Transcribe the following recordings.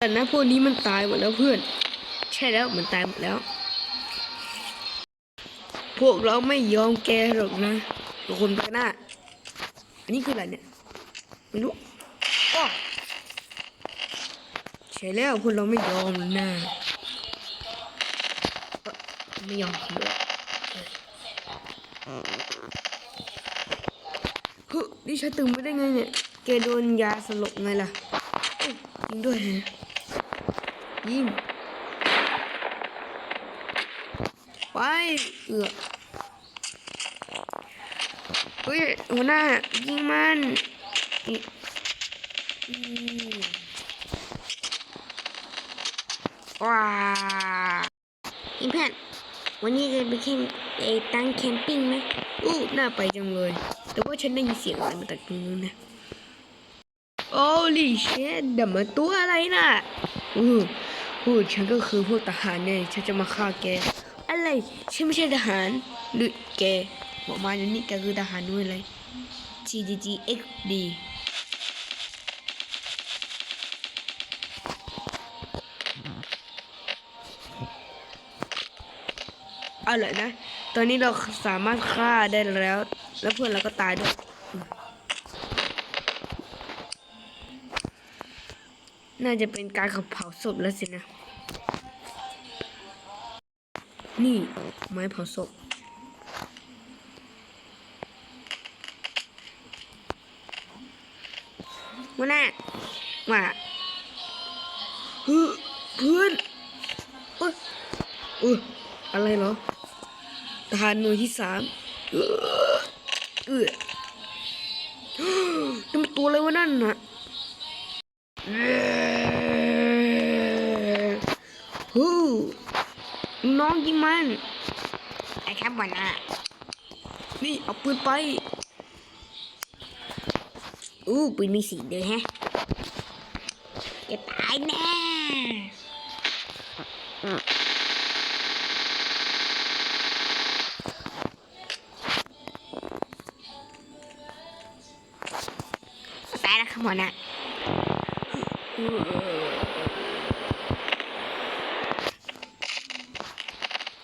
แต่นะพวกนี้มันตายหมดแล้วเพื่อน ใช่แล้วมันตายหมดแล้ว พวกเราไม่ยอมแกหรอกนะทุกคนไปหน้า อันนี้คืออะไรเนี่ยไม่รู้ใช่แล้วพวกเราไม่ยอมนะไม่ยอมเลยเฮ้ยนี่ฉันตื่นไม่ได้ไงเนี่ยแกโดนยาสลบไงล่ะเอ้ยยิงด้วยฮะ ยิงไปเอือเฮ้ยหัวหน้ายิงมันอีอืมว้าเพื่อนวันนี้จะไปแข่งไอ้ตั้งแคมปิ้งไหมอู้น่าไปจังเลย แต่ว่าฉันได้ยินเสียงอะไรมาจากตรงนู้นนะโอ้ลิเชดเดมันตัวอะไรน่ะอู้ หูฉันก็คือพวกทหารเนี่ยฉันจะมาฆ่าแก อะไรฉันไม่ใช่ทหารหรือแกบอกมาเดี๋ยวนี้แกคือทหารด้วยเลย GDG XD เอาเลยนะ ตอนนี้เราสามารถฆ่าได้แล้ว แล้วเพื่อนเราก็ตายด้วยน่าจะเป็นการขับเผาศพแล้วสินะ นี่ ไม้เผาศพหัวหน้าว่าเฮ้ยเพื่อนเอ้ยเอยอะไรเหรอทหารหน่วยที่สามเออเออนั่มันตัวอะไรวะนั่นน่ะเอ้ยฮู้ น้องยิงมันไอ้ครับหัวหน้านี่เอาปืนไปอู้ปืนมีสีด้วยแฮะจะตายแน่ตายแล้วครับหัวหน้า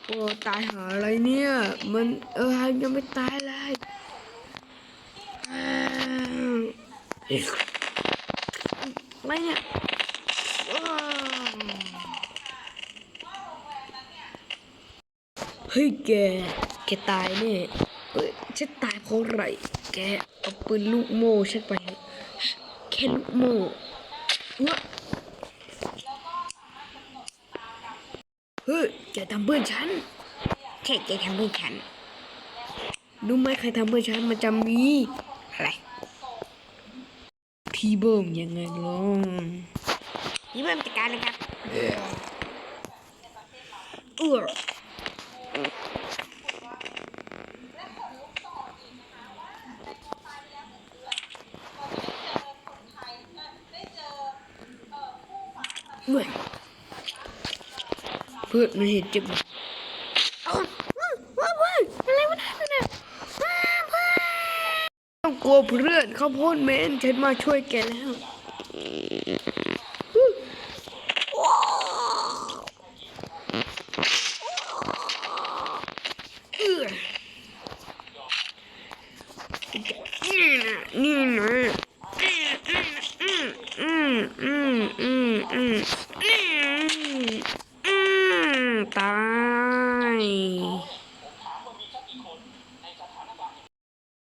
โอ้ ตายหาอะไรเนี่ย มันเออยังไม่ตายเลยอ้าวอะไรเนี่ยเฮ้ยแก แกตายแน่เอ้ยฉันตายเพราะอะไร แกเอาปืนลูกโม่ฉันไป แค่ลูกโม่เฮ้ยเฮ้ย แกทำเพื่อนฉัน แค่แกทำเพื่อฉันรู้ไหมใครทำเพื่อฉันมันจะมีอะไรพี่เบิ้มยังไงล่ะนี่เริ่มจัดการเลยครับเออเว้ยเพื่อนมันเห็นเจ็บ ว้าวว้าวอะไรวะนั่นน่ะว้าวว้าว ต้องกลัวเพื่อนเขาพ่นเมนฉันมาช่วยแกแล้วนี่นะนี่นะอืมอืมอืมอืมอืม